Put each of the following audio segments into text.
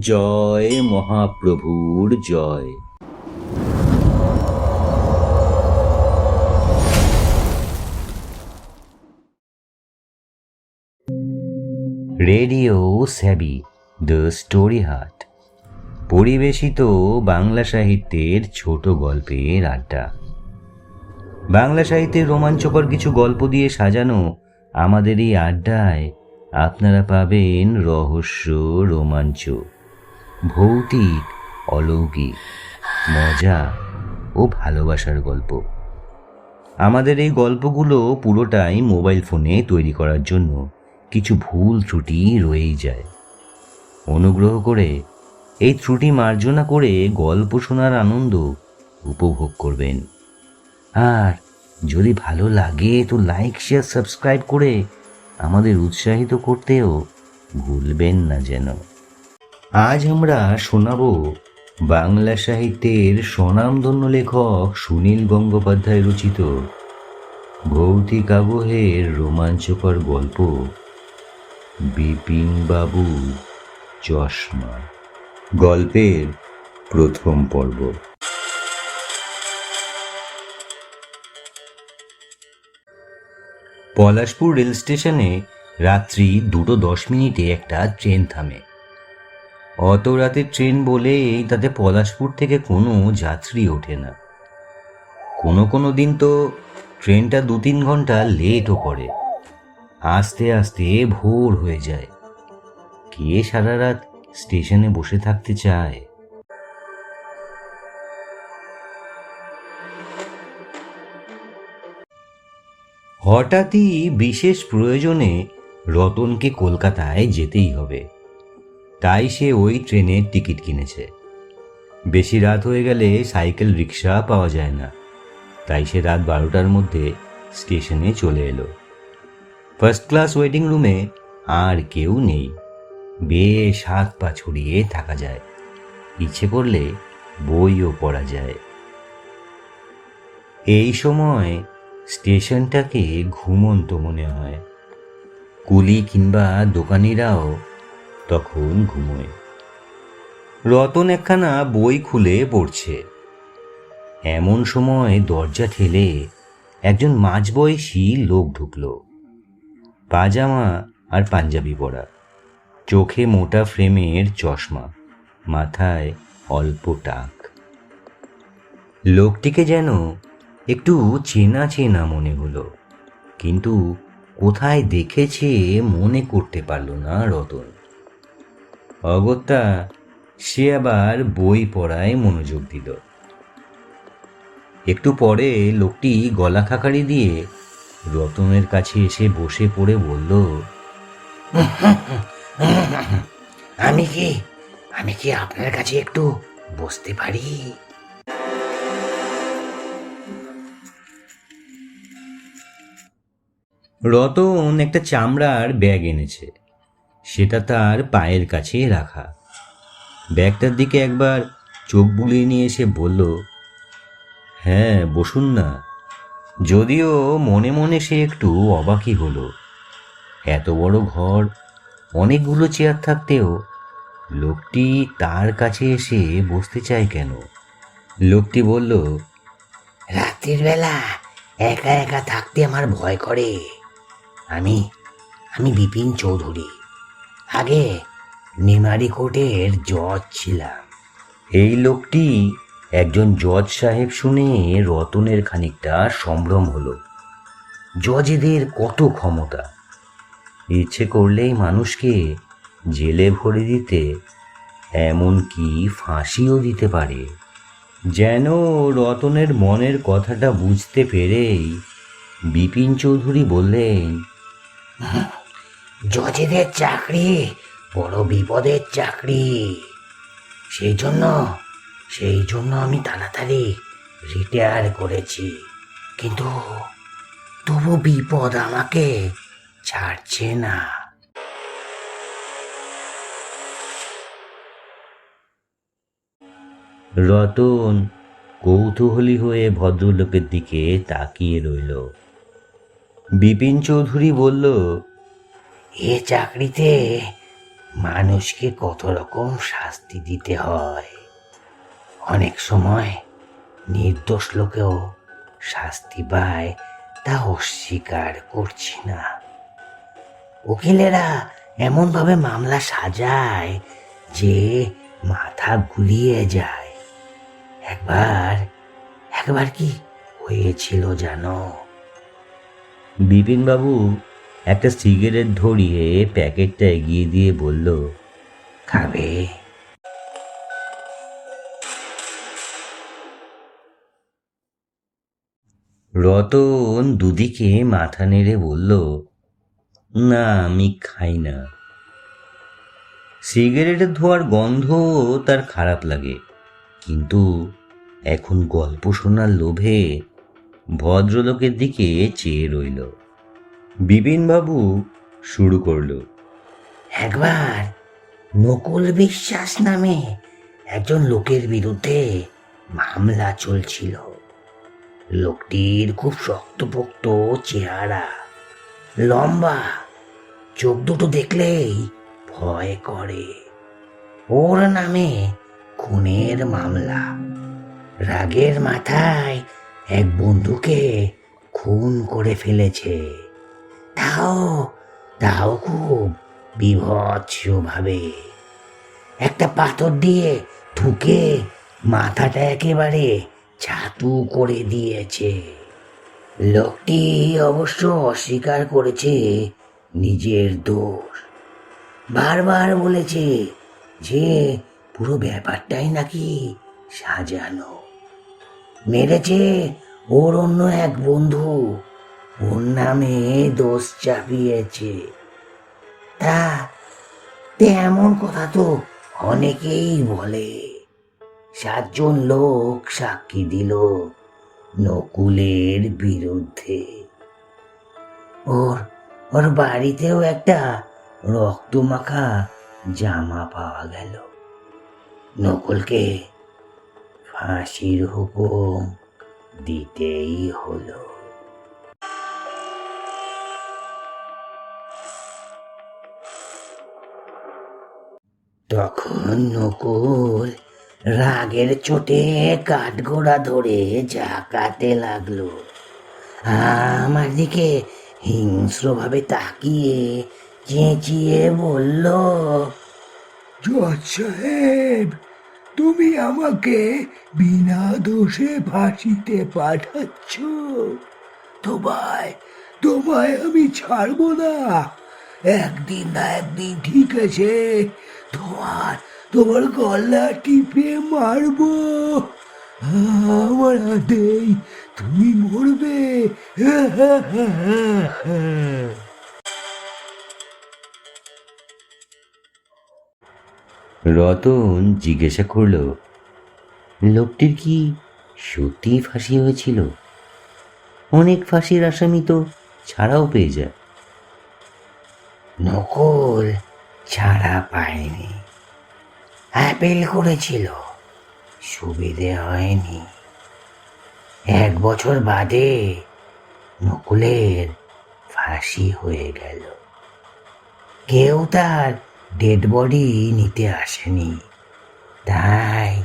জয় মহাপ্রভুর জয়। রেডিও স্যাবি, দ্য স্টোরি হাট পরিবেশিত বাংলা সাহিত্যের ছোট গল্পের আড্ডা। বাংলা সাহিত্যের রোমাঞ্চকর কিছু গল্প দিয়ে সাজানো আমাদের এই আড্ডায় আপনারা পাবেন রহস্য, রোমাঞ্চ। ভৌতিক, অলৌকিক, মজা ও ভালোবাসার গল্প। আমাদের এই গল্পগুলো পুরোটাই মোবাইল ফোনে তৈরি করার জন্য কিছু ভুল ত্রুটি রয়েই যায়। অনুগ্রহ করে এই ত্রুটি মার্জনা করে গল্প শোনার আনন্দ উপভোগ করবেন। আর যদি ভালো লাগে তো লাইক শেয়ার সাবস্ক্রাইব করে আমাদের উৎসাহিত করতেও ভুলবেন না যেন। আজ আমরা শোনাব বাংলা সাহিত্যের স্বনামধন্য লেখক সুনীল গঙ্গোপাধ্যায় রচিত ভৌতিক আবহের রোমাঞ্চকর গল্প, বিপিন বাবু চশমা, গল্পের প্রথম পর্ব। পলাশপুর রেল স্টেশনে রাত্রি দুটো দশ মিনিটে একটা ট্রেন থামে। অত রাতে ট্রেন বলেই তাতে পলাশপুর থেকে কোনো যাত্রী ওঠে না। কোনো কোনো দিন তো ট্রেনটা দু তিন ঘণ্টা লেটও করে। আস্তে আস্তে ভোর হয়ে যায়। কে সারা রাত স্টেশনে বসে থাকতে চায়? হঠাৎই বিশেষ প্রয়োজনে রতনকে কলকাতায় যেতেই হবে। তাই সে ওই ট্রেনের টিকিট কিনেছে। বেশি রাত হয়ে গেলে সাইকেল রিক্সা পাওয়া যায় না। তাই সে রাত বারোটার মধ্যে স্টেশনে চলে এলো। ফার্স্ট ক্লাস ওয়েটিং রুমে আর কেউ নেই। বেশ হাত পা ছড়িয়ে থাকা যায়। ইচ্ছে করলে বইও পড়া যায়। এই সময় স্টেশনটাকে ঘুমন্ত মনে হয়। কুলি কিংবা দোকানিরাও তখন ঘুমোয়। রতন একখানা বই খুলে পড়ছে। এমন সময় দরজা ঠেলে একজন মাঝবয়সী লোক ঢুকলো। পাজামা আর পাঞ্জাবি পরা। চোখে মোটা ফ্রেমের চশমা, মাথায় অল্প টাক। লোকটিকে যেন একটু চেনা চেনা মনে হলো, কিন্তু কোথায় দেখেছে মনে করতে পারল না রতন। অগত্যা সে আবার বই পড়ায় মনোযোগ দিল। একটু পরে লোকটি গলা খাকারি দিয়ে রতনের কাছে এসে বসে পড়ে বলল আমি কি আমি কি আপনার কাছে একটু বসতে পারি? রতন একটা চামড়ার ব্যাগ এনেছে। সেটা তার পায়ের কাছে রাখা। ব্যাগটার দিকে একবার চোখ বুলিয়ে নিয়ে এসে বলল হ্যাঁ বসুন না। যদিও মনে মনে সে একটু অবাকই হলো। এত বড় ঘর, অনেকগুলো চেয়ার থাকতেও লোকটি তার কাছে এসে বসতে চায় কেন? লোকটি বলল, রাত্রির বেলা একা একা থাকতে আমার ভয় করে। আমি আমি বিপিন চৌধুরী। আগে নিমারি কোর্টের জজ ছিলাম। এই লোকটি একজন জজ সাহেব শুনে রতনের খানিকটা সম্ভ্রম হলো। জজেদের কত ক্ষমতা? ইচ্ছে করলেই মানুষকে জেলে ভরে দিতে এমনকি ফাঁসিও দিতে পারে? যেন রতনের মনের কথাটা বুঝতে পেরেই বিপিন চৌধুরী বললেন জজেদের চাকরি, বড় বিপদের চাকরি। সেই জন্য সেই জন্য আমি তাড়াতাড়ি রিটায়ার করেছি। কিন্তু তবু বিপদ আমাকে ছাড়ছে না। রতন কৌতূহলী হয়ে ভদ্রলোকের দিকে তাকিয়ে রইল। বিপিন চৌধুরী বলল এ চাকরিতে মানুষকে কত রকম শাস্তি দিতে হয়। অনেক সময় নির্দোষ লোকেও শাস্তি পায়, তা অস্বীকার করছি না। উকিলেরা এমনভাবে মামলা সাজায় যে মাথা গুলিয়ে যায়। একবার একবার কি হয়েছিল জানো? বিপিনবাবু একটা সিগারেট ধরিয়ে প্যাকেটটা এগিয়ে দিয়ে বলল, খাবে। রতন দুদিকে মাথা নেড়ে বলল, না, আমি খাই না। সিগারেটের ধোয়ার গন্ধ তার খারাপ লাগে, কিন্তু এখন গল্প শোনার লোভে ভদ্রলোকের দিকে চেয়ে রইল। বিপিনবাবু শুরু করল। একবার নকুল বিশ্বাস নামে একজন লোকের বিরুদ্ধে মামলা চলছিল। লোকটির খুব শক্তপোক্ত চেহারা, লম্বা, চোখ দুটো দেখলেই ভয় করে। ওর নামে খুনের মামলা। রাগের মাথায় এক বন্ধুকে খুন করে ফেলেছে। তাও তাও খুব বিভৎসভাবে। একটা পাথর দিয়ে ঠুকে মাথাটা একেবারে ছাতু করে দিয়েছে। লোকটি অবশ্য অস্বীকার করেছে নিজের দোষ। বারবার বলেছে যে পুরো ব্যাপারটাই নাকি সাজানো। মেরেছে ওর অন্য এক বন্ধু। ওর নামে দোষ চাপিয়েছে। তা তেমন কথা তো অনেকেই বলে। সাতজন লোক সাক্ষী দিল নকুলের বিরুদ্ধে। ওর ওর বাড়িতেও একটা রক্তমাখা জামা পাওয়া গেল। নকুলকে ফাঁসির হুকুম দিতেই হলো। তখন নকুল রাগের চোটে কাঠগোড়া ধরে ঝাঁকাতে লাগল, আমার দিকে হিংস্রভাবে তাকিয়ে চেঁচিয়ে বলল, জজ সাহেব, তুমি আমাকে বিনা দোষে ফাঁসিতে পাঠাচ্ছ। তোমায় তোমায় আমি ছাড়বো না। একদিন না একদিন ঠিক আছে তোমার তোমার গলা টিপে মারবো। আমার হাতেই তুমি মরবে। রতন জিজ্ঞাসা করল লোকটির কি সত্যি ফাঁসি হয়েছিল? অনেক ফাঁসির আসামি তো ছাড়াও পেয়ে যায়। নকুল ছাড়া পায়নি। অ্যাপিল করেছিল। সুবিধে হয়নি। এক বছর বাদে নকুলের ফাঁসি হয়ে গেল। কেউ তার ডেড বডি নিতে আসেনি। তাই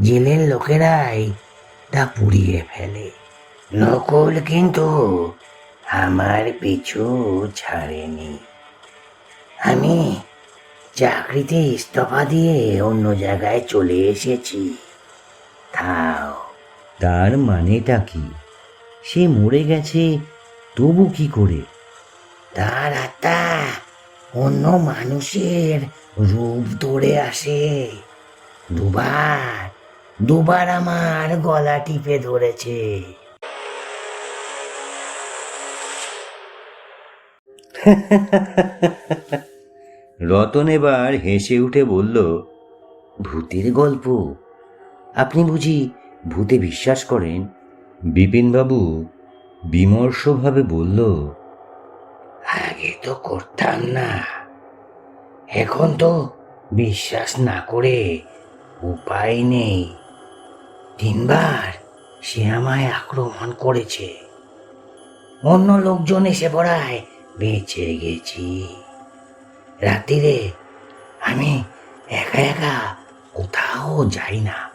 জেলের লোকেরাই তা পুড়িয়ে ফেলে। নকুল কিন্তু আমার পিছু ছাড়েনি। আমি চাকরিতে ইস্তফা দিয়ে অন্য জায়গায় চলে এসেছি। তাও তার মানেটা কি? সে মরে গেছে তবু কি করে? তার আত্মা অন্য মানুষের রূপ ধরে আসে। দুবার দুবার আমার গলা টিপে ধরেছে। রতন এবার হেসে উঠে বলল, ভূতের গল্প। আপনি বুঝি ভূতে বিশ্বাস করেন? বিপিনবাবু বিমর্ষভাবে বলল, আগে তো করতাম না। এখন তো বিশ্বাস না করে উপায় নেই। তিনবার সে আমায় আক্রমণ করেছে। অন্য লোকজন এসে পড়ায় বেঁচে গেছি। রাত্রিরে আমি একা একা কোথাও যাই না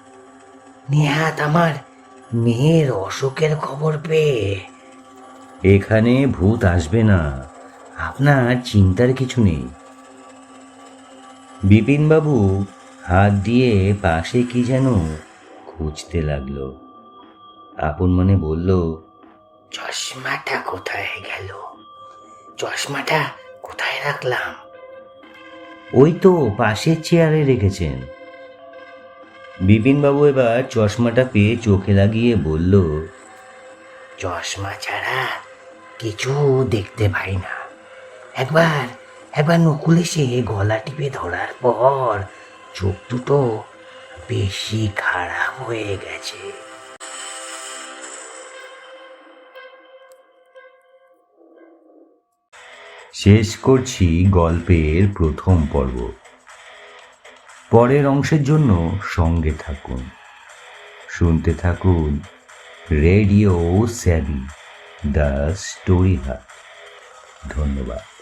নেহাত আমার মেয়ের অসুখের খবর পেয়ে। এখানে ভূত আসবে না। আপনার চিন্তার কিছু নেই। বিপিনবাবু হাত দিয়ে পাশে কি যেন খুঁজতে লাগল। আপন মনে বলল চশমাটা কোথায় গেল? চশমাটা কোথায় রাখলাম? ওই তো পাশের চেয়ারে রেখেছেন। বিপিনবাবু এবার চশমাটা পেয়ে চোখে লাগিয়ে বলল, চশমা ছাড়া কিছু দেখতে পাই না। একবার একবার নকুল এসে গলা টিপে ধরার পর চোখ দুটো বেশি খারাপ হয়ে গেছে। শেষ করছি গল্পের প্রথম পর্ব। পরের অংশের জন্য সঙ্গে থাকুন। শুনতে থাকুন রেডিও স্যাবি দ্য স্টোরি হাট ধন্যবাদ।